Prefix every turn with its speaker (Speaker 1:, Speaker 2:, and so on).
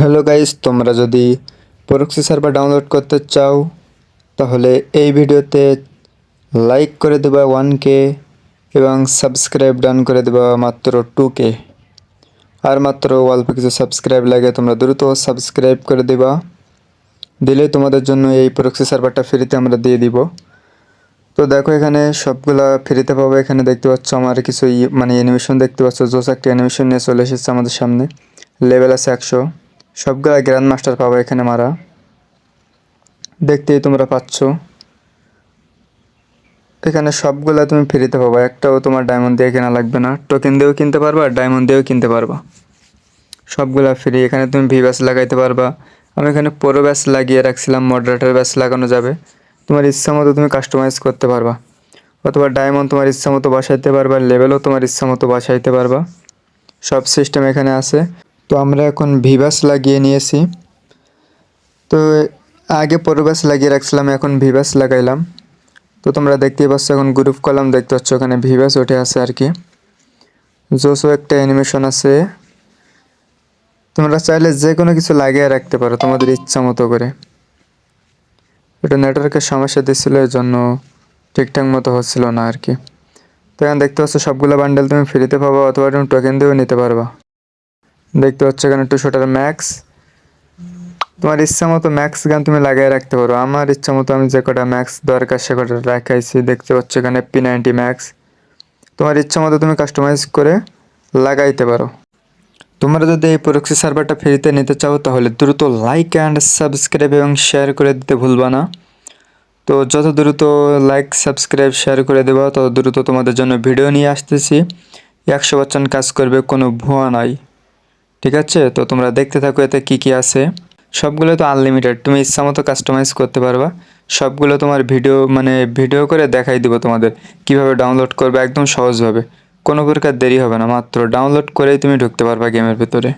Speaker 1: Hello guys, তোমরা যদি proxy server download করতে চাও, তাহলে এই ভিডিওতে লাইক করে দেবা ওয়ান কে এবং সাবস্ক্রাইব ডান করে দেবা মাত্র টু কে আর মাত্র অল্প কিছু সাবস্ক্রাইব লাগে, তোমরা দ্রুত সাবস্ক্রাইব করে দেবা। দিলেই তোমাদের জন্য এই প্রক্সি সার্ভারটা ফ্রিতে আমরা দিয়ে দিব। তো দেখো এখানে সবগুলা ফ্রিতে পাবো। এখানে দেখতে পাচ্ছ আমার কিছু মানে অ্যানিমেশন দেখতে পাচ্ছ জোস একটা অ্যানিমেশন নিয়ে চলে এসেছে আমাদের সামনে। লেভেল আছে একশো। সবগুলা গ্র্যান্ড মাস্টার পাবো এখানে মারা। দেখতেই তোমরা পাচ্ছ। এখানে সবগুলা তুমি ফ্রিতে পাবো। একটাও তোমার ডায়মন্ড দিয়ে কেনা লাগবে না। টোকেন দিয়েও কিনতে পারবা ডায়মন্ড দিয়েও কিনতে পারবা। সবগুলা ফ্রি এখানে তুমি ভি ব্যাস লাগাইতে পারবা। আমি এখানে পোরো ব্যাস লাগিয়ে রাখছিলাম। মডারেটার ব্যাস লাগানো যাবে। তোমার ইচ্ছা মতো তুমি কাস্টমাইজ করতে পারবা। অথবা ডায়মন্ড তোমার ইচ্ছা মতো বসাইতে পারবা। লেভেলও তোমার ইচ্ছা মতো বসাইতে পারবা। সব সিস্টেম এখানে আছে। তো আমরা এখন ভিভাস লাগিয়ে নিয়েছি। তো আগে পরবাস লাগিয়ে রাখছিলাম, এখন ভিভাস লাগাইলাম। তো তোমরা দেখতেই পাচ্ছ, এখন গ্রুপ কলাম দেখতে পাচ্ছ, ওখানে ভিভাস উঠে আছে আর কি। জোসও একটা অ্যানিমেশন আছে। তোমরা চাইলে যে কোনো কিছু লাগিয়ে রাখতে পারো, তোমাদের ইচ্ছা মতো করে। এটা নেটওয়ার্কের সমস্যা দিচ্ছিল এর জন্য ঠিকঠাক মতো হচ্ছিল না আর কি। তো এখন দেখতে পাচ্ছ, সবগুলো বান্ডেল তুমি ফ্রিতে পাবা, অথবা তুমি টোকেন দিয়েও নিতে পারবা। দেখতে পাচ্ছ এখানে টু শটার ম্যাক্স তোমার ইচ্ছা মতো ম্যাক্স গান তুমি লাগিয়ে রাখতে পারো। আমার ইচ্ছা মতো আমি যে কটা ম্যাক্স দরকার সে কটা রাখাইছি। দেখতে পাচ্ছ এখানে পি নাইনটি ম্যাক্স তোমার ইচ্ছা মতো তুমি কাস্টমাইজ করে লাগাইতে পারো। তোমরা যদি এই প্রক্সি সার্ভারটা ফ্রিতে নিতে চাও, তাহলে দ্রুত লাইক অ্যান্ড সাবস্ক্রাইব এবং শেয়ার করে দিতে ভুলবা না। তো যত দ্রুত লাইক সাবস্ক্রাইব শেয়ার করে দেবা, তত দ্রুত তোমাদের জন্য ভিডিও নিয়ে আসতেছি। একশো পার্সেন্ট কাজ করবে কোনো ভুয়া নাই। ঠিক আছে? তো তোমরা দেখতে থাকো এতে কী কী আছে। সবগুলো তো আনলিমিটেড তুমি ইচ্ছা মতো কাস্টমাইজ করতে পারবা। সবগুলো তোমার ভিডিও মানে ভিডিও করে দেখাই দিব তোমাদের, কীভাবে ডাউনলোড করবে একদম সহজভাবে। কোনো প্রকার দেরি হবে না, মাত্র ডাউনলোড করেই তুমি ঢুকতে পারবা গেমের ভেতরে।